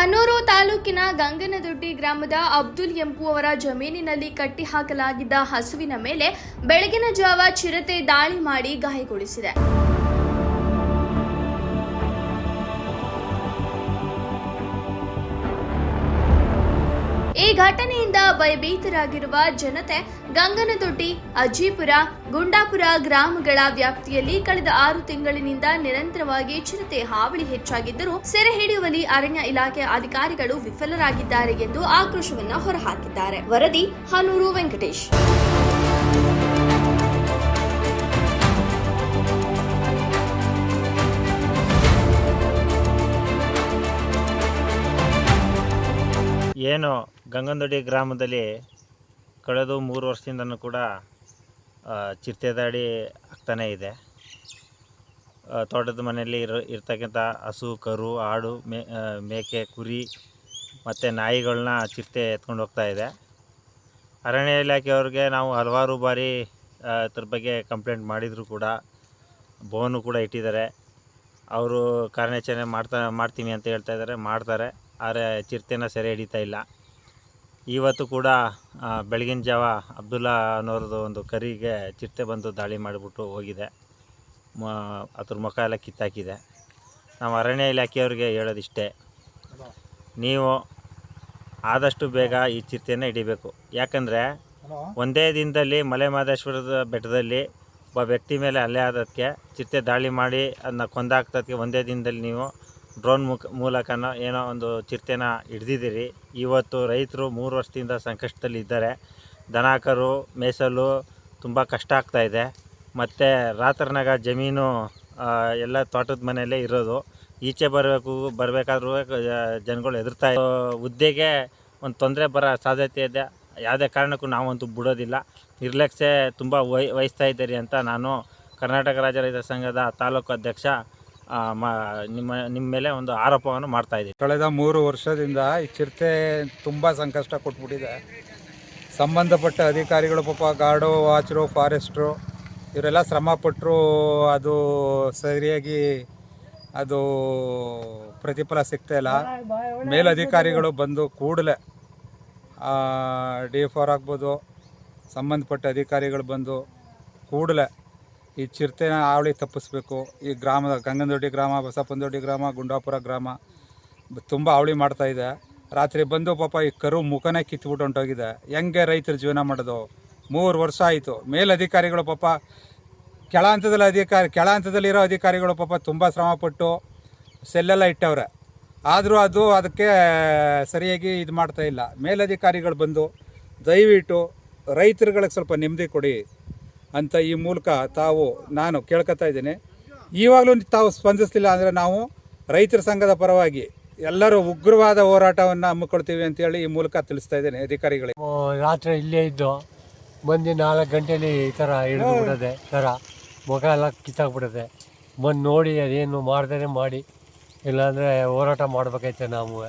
ಹನೂರು ತಾಲೂಕಿನ ಗಂಗನದೊಡ್ಡಿ ಗ್ರಾಮದ ಅಬ್ದುಲ್ ಎಂಬುವವರ ಜಮೀನಿನಲ್ಲಿ ಕಟ್ಟಿ ಹಾಕಲಾಗಿದ್ದ ಹಸುವಿನ ಮೇಲೆ ಬೆಳಗಿನ ಜಾವ ಚಿರತೆ ದಾಳಿ ಮಾಡಿ ಗಾಯಗೊಳಿಸಿದೆ. ಈ ಘಟನೆಯಿಂದ ಭಯಭೀತರಾಗಿರುವ ಜನತೆ ಗಂಗನದೊಡ್ಡಿ ಅಜ್ಜಿಪುರ ಗುಂಡಾಪುರ ಗ್ರಾಮಗಳ ವ್ಯಾಪ್ತಿಯಲ್ಲಿ ಕಳೆದ ಆರು ತಿಂಗಳಿನಿಂದ ನಿರಂತರವಾಗಿ ಚಿರತೆ ಹಾವಳಿ ಹೆಚ್ಚಾಗಿದ್ದರೂ ಸೆರೆ ಹಿಡಿಯುವಲ್ಲಿ ಅರಣ್ಯ ಇಲಾಖೆ ಅಧಿಕಾರಿಗಳು ವಿಫಲರಾಗಿದ್ದಾರೆ ಎಂದು ಆಕ್ರೋಶವನ್ನು ಹೊರಹಾಕಿದ್ದಾರೆ. ವರದಿ ಹನೂರು ವೆಂಕಟೇಶ್. ಏನು ಗಂಗನದೊಡ್ಡಿ ಗ್ರಾಮದಲ್ಲಿ ಕಳೆದ ಮೂರು ವರ್ಷದಿಂದನೂ ಕೂಡ ಆ, ಚಿರತೆ ದಾಳಿ ಆಗ್ತಾನೇ ಇದೆ. ತೋಟದ ಮನೆಯಲ್ಲಿ ಇರೋ ಇರ್ತಕ್ಕಂಥ ಹಸು ಕರು ಆಡು ಮೇಕೆ ಕುರಿ ಮತ್ತು ನಾಯಿಗಳನ್ನ ಚಿರತೆ ಎತ್ಕೊಂಡು ಹೋಗ್ತಾ ಇದೆ. ಅರಣ್ಯ ಇಲಾಖೆಯವ್ರಿಗೆ ನಾವು ಹಲವಾರು ಬಾರಿ ಅದ್ರ ಬಗ್ಗೆ ಕಂಪ್ಲೇಂಟ್ ಮಾಡಿದರೂ ಕೂಡ ಬೋನು ಕೂಡ ಇಟ್ಟಿದ್ದಾರೆ. ಅವರು ಕಾರ್ಯಾಚರಣೆ ಮಾಡ್ತಾ ಮಾಡ್ತೀನಿ ಅಂತ ಹೇಳ್ತಾ ಇದ್ದಾರೆ ಮಾಡ್ತಾರೆ. ಆದರೆ ಚಿರತೆನ ಸೆರೆ ಹಿಡಿತಾ ಇಲ್ಲ. ಇವತ್ತು ಕೂಡ ಬೆಳಗಿನ ಜಾವ ಅಬ್ದುಲ್ಲಾ ಅನ್ನೋರದ್ದು ಒಂದು ಕರಿಗೆ ಚಿರತೆ ಬಂದು ದಾಳಿ ಮಾಡಿಬಿಟ್ಟು ಹೋಗಿದೆ. ಮ ಅದ್ರ ಮುಖ ಎಲ್ಲ ಕಿತ್ತಾಕಿದೆ. ನಾವು ಅರಣ್ಯ ಇಲಾಖೆಯವ್ರಿಗೆ ಹೇಳೋದಿಷ್ಟೇ. ನೀವು ಆದಷ್ಟು ಬೇಗ ಈ ಚಿರತೆನ ಹಿಡಿಬೇಕು. ಯಾಕಂದರೆ ಒಂದೇ ದಿನದಲ್ಲಿ ಮಲೆ ಮಹದೇಶ್ವರದ ಬೆಟ್ಟದಲ್ಲಿ ಒಬ್ಬ ವ್ಯಕ್ತಿ ಮೇಲೆ ಅಲ್ಲೇ ಆದದಕ್ಕೆ ಚಿರತೆ ದಾಳಿ ಮಾಡಿ ಅದನ್ನ ಕೊಂದಾಕ್ತದಕ್ಕೆ ಒಂದೇ ದಿನದಲ್ಲಿ ನೀವು ಡ್ರೋನ್ ಮುಖ ಮೂಲಕನೋ ಏನೋ ಒಂದು ಚಿರತೆನ ಹಿಡ್ದಿದ್ದೀರಿ. ಇವತ್ತು ರೈತರು ಮೂರು ವರ್ಷದಿಂದ ಸಂಕಷ್ಟದಲ್ಲಿ ಇದ್ದಾರೆ. ದನ ಮೇಸಲು ತುಂಬ ಕಷ್ಟ ಆಗ್ತಾ ಇದೆ. ಮತ್ತು ರಾತ್ರನಾಗ ಜಮೀನು ಎಲ್ಲ ತೋಟದ ಮನೆಯಲ್ಲೇ ಇರೋದು. ಈಚೆ ಬರಬೇಕು, ಬರಬೇಕಾದ್ರೂ ಜನಗಳು ಎದುರ್ತಾ. ಹುದ್ದೆಗೆ ಒಂದು ತೊಂದರೆ ಬರೋ ಸಾಧ್ಯತೆ ಇದೆ. ಯಾವುದೇ ಕಾರಣಕ್ಕೂ ನಾವಂತೂ ಬಿಡೋದಿಲ್ಲ. ನಿರ್ಲಕ್ಷ್ಯ ತುಂಬ ವಹಿ ವಹಿಸ್ತಾ ಇದ್ದೀರಿ ಅಂತ ನಾನು ಕರ್ನಾಟಕ ರಾಜ್ಯ ರೈತ ಸಂಘದ ತಾಲೂಕು ಅಧ್ಯಕ್ಷ ನಿಮ್ಮ ನಿಮ್ಮ ಮೇಲೆ ಒಂದು ಆರೋಪವನ್ನು ಮಾಡ್ತಾ ಇದ್ದೀವಿ ಕಳೆದ ಮೂರು ವರ್ಷದಿಂದ ಈ ಚಿರತೆ ತುಂಬ ಸಂಕಷ್ಟ ಕೊಟ್ಬಿಟ್ಟಿದೆ. ಸಂಬಂಧಪಟ್ಟ ಅಧಿಕಾರಿಗಳು ಪಾಪ ಗಾರ್ಡು, ವಾಚರು, ಫಾರೆಸ್ಟ್ರು, ಇವರೆಲ್ಲ ಶ್ರಮಪಟ್ಟರು ಅದು ಸರಿಯಾಗಿ ಅದು ಪ್ರತಿಫಲ ಸಿಗ್ತಾ ಇಲ್ಲ. ಮೇಲಧಿಕಾರಿಗಳು ಬಂದು ಕೂಡಲೇ ಡಿ ಫೋರ್ ಆಗ್ಬೋದು, ಸಂಬಂಧಪಟ್ಟ ಅಧಿಕಾರಿಗಳು ಬಂದು ಕೂಡಲೇ ಈ ಚಿರತೆನ ಹಾವಳಿ ತಪ್ಪಿಸ್ಬೇಕು. ಈ ಗ್ರಾಮದ ಗಂಗನದೊಡ್ಡಿ ಗ್ರಾಮ, ಬಸಪ್ಪನದೊಡ್ಡಿ ಗ್ರಾಮ, ಗುಂಡಾಪುರ ಗ್ರಾಮ ತುಂಬ ಹಾವಳಿ ಇದೆ. ರಾತ್ರಿ ಬಂದು ಪಾಪ ಈ ಕರು ಮುಖನೇ ಕಿತ್ಬಿಟ್ಟು ಹೊಂಟೋಗಿದೆ. ಹೆಂಗೆ ರೈತರು ಜೀವನ ಮಾಡೋದು? ಮೂರು ವರ್ಷ ಆಯಿತು. ಮೇಲಧಿಕಾರಿಗಳು ಪಾಪ ಕೆಳ ಹಂತದಲ್ಲಿ ಅಧಿಕಾರಿ, ಕೆಳ ಹಂತದಲ್ಲಿರೋ ಅಧಿಕಾರಿಗಳು ಪಾಪ ತುಂಬ ಶ್ರಮಪಟ್ಟು ಸೆಲ್ಲೆಲ್ಲ ಇಟ್ಟವ್ರೆ. ಆದರೂ ಅದು ಅದಕ್ಕೆ ಸರಿಯಾಗಿ ಇದು ಮಾಡ್ತಾ ಇಲ್ಲ. ಮೇಲಧಿಕಾರಿಗಳು ಬಂದು ದಯವಿಟ್ಟು ರೈತರುಗಳಿಗೆ ಸ್ವಲ್ಪ ನೆಮ್ಮದಿ ಕೊಡಿ. ಅಂತ ಈ ಮೂಲಕ ತಾವು ನಾನು ಕೇಳ್ಕೊತಾ ಇದ್ದೀನಿ. ಈವಾಗಲೂ ತಾವು ಸ್ಪಂದಿಸ್ತಿಲ್ಲ ಅಂದರೆ ನಾವು ರೈತರ ಸಂಘದ ಪರವಾಗಿ ಎಲ್ಲರೂ ಉಗ್ರವಾದ ಹೋರಾಟವನ್ನು ಹಮ್ಮಿಕೊಳ್ತೀವಿ ಅಂತೇಳಿ ಈ ಮೂಲಕ ತಿಳಿಸ್ತಾ ಇದ್ದೇನೆ ಅಧಿಕಾರಿಗಳಿಗೆ. ರಾತ್ರಿ ಇಲ್ಲೇ ಇದ್ದು ಬಂದು ನಾಲ್ಕು ಗಂಟೆಯಲ್ಲಿ ಈ ಥರ ಹಿಡಿದು ಬಿಡೋದೆ ಥರ ಮುಖ ಎಲ್ಲ ಕಿತ್ತಾಕ್ಬಿಡದೆ, ಬಂದು ನೋಡಿ ಅದೇನು ಮಾಡ್ದೇ ಮಾಡಿ, ಇಲ್ಲಾಂದರೆ ಹೋರಾಟ ಮಾಡಬೇಕೈತೆ ನಾವು.